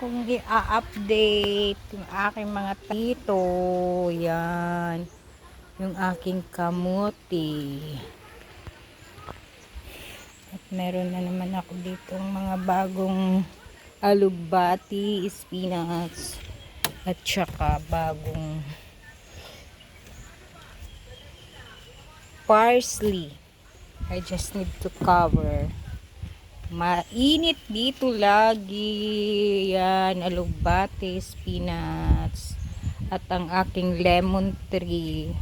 akong i-update yung aking mga tito. Yan. Yung aking kamuti. At meron na naman ako dito mga bagong alugbati, spinach, at saka bagong parsley. I just need to cover. Mainit dito lagi. Yan, alugbate, spinach. At ang aking lemon tree.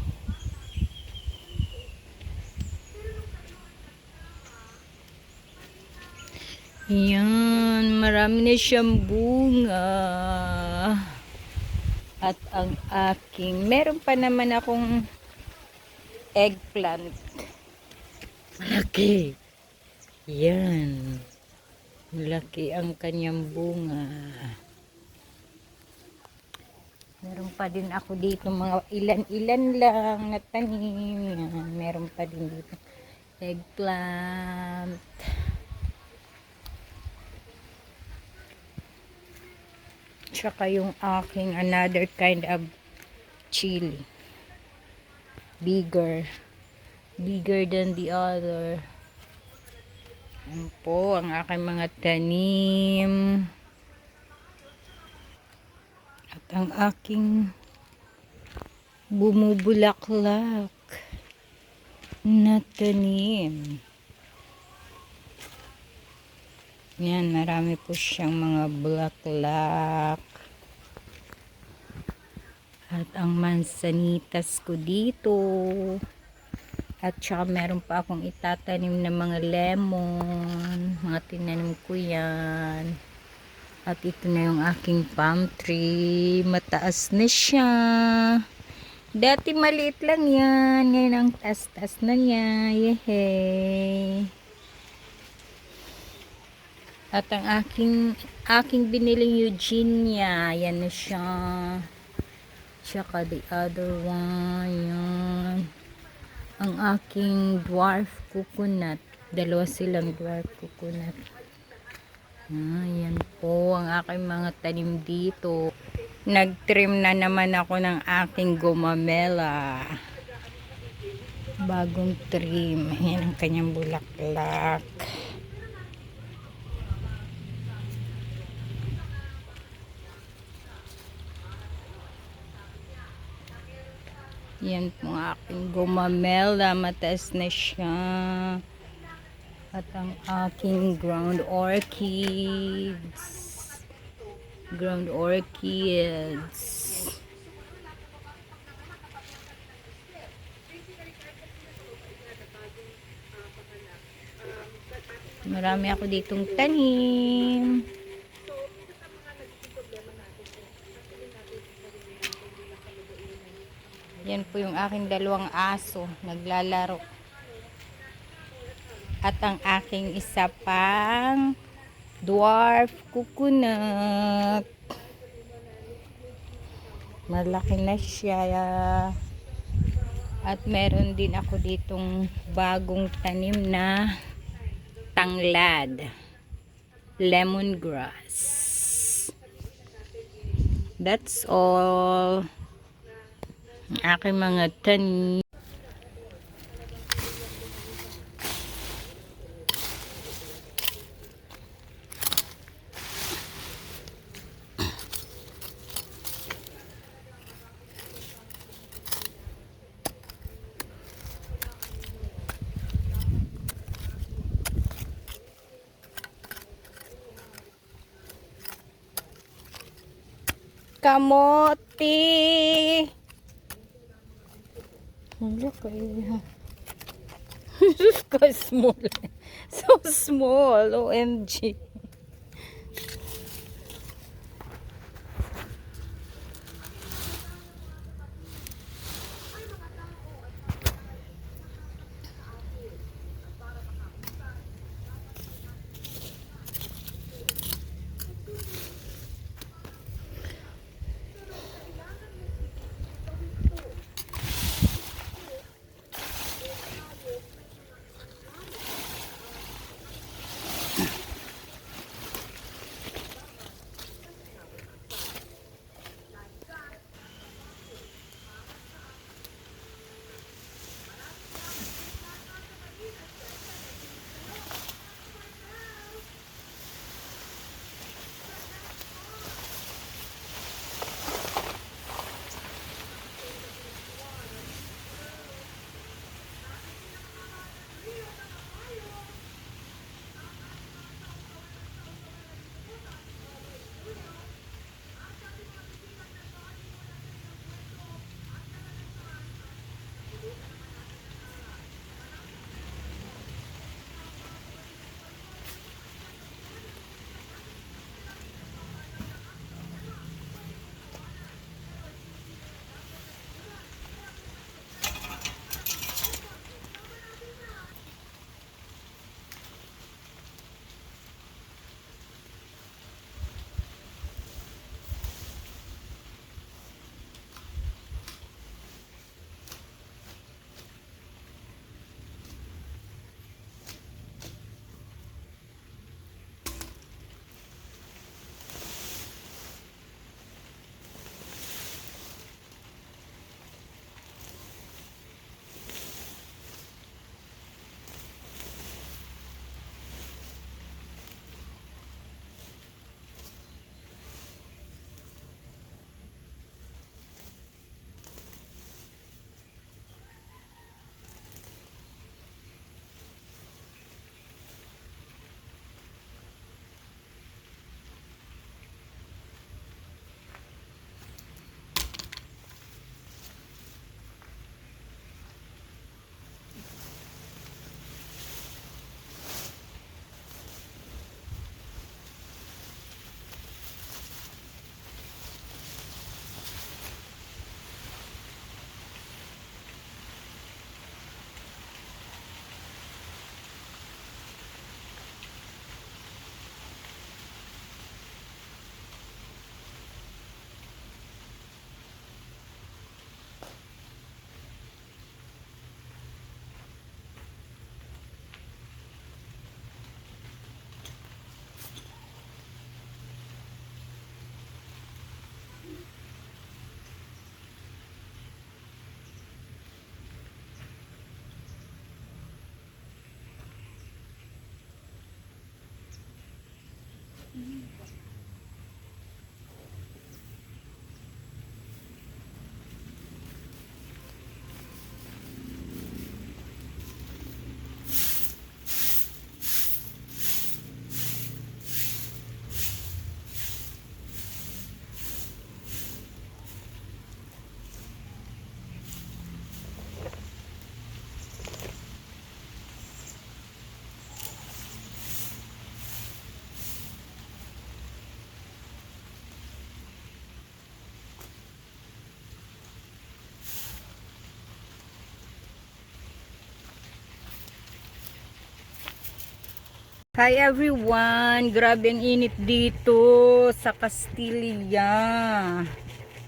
Yan, marami na siyang bunga. At ang aking, meron pa naman akong eggplant. Malaki. Yan. Malaki ang kanyang bunga. Meron pa din ako dito mga ilan-ilan lang na tanim. Meron pa din dito eggplant. Tsaka yung aking another kind of chili. Bigger. Bigger than the other. Yan po ang aking mga tanim. At ang aking bumubulaklak na tanim. Yan, marami po siyang mga bulaklak. At ang mansanitas ko dito. At saka meron pa akong itatanim na mga lemon. Mga tinanim ko yan. At ito na yung aking palm tree. Mataas na siya. Dati maliit lang yan. Ngayon ang tas-tas na niya. Yehey. At ang aking, aking biniling Eugenia. Yan na siya. Tsaka the other one. Yan ang aking dwarf coconut. Dalawa silang dwarf coconut. Ayan po ang aking mga tanim dito. Nagtrim na naman ako ng aking gumamela. Bagong trim. Ayan ang kanyang bulaklak. Yan po ang aking gumamela. Mataas na siya. At ang aking ground orchids. Ground orchids. Marami ako ditong tanim. Yan po yung aking dalawang aso. Naglalaro. At ang aking isa pang dwarf coconut. Malaki na siya. At meron din ako ditong bagong tanim na tanglad. Lemongrass. That's all aking mga tanim. Kamote! Wala kayo. Diyos ko, small. So small. OMG. Mm-hmm. Hi everyone! Grabe ang init dito sa Castilla.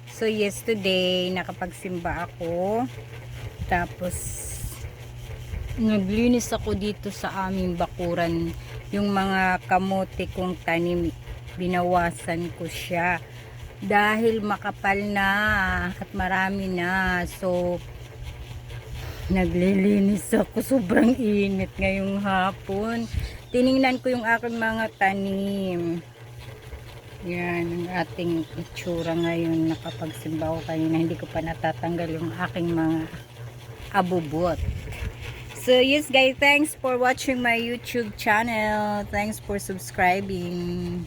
So yesterday, nakapagsimba ako. Tapos, naglinis ako dito sa aming bakuran. Yung mga kamote kong tanim, binawasan ko siya. Dahil makapal na at marami na. So, naglilinis ako. Sobrang init ngayong hapon. Tiningnan ko yung aking mga tanim. Yan, ang ating itsura ngayon. Nakapagsimba ko kanina. Hindi ko pa natatanggal yung aking mga abubot. So, yes guys, thanks for watching my YouTube channel. Thanks for subscribing.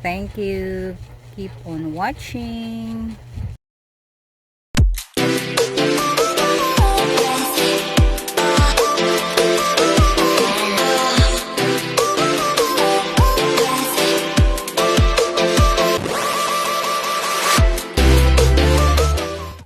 Thank you. Keep on watching.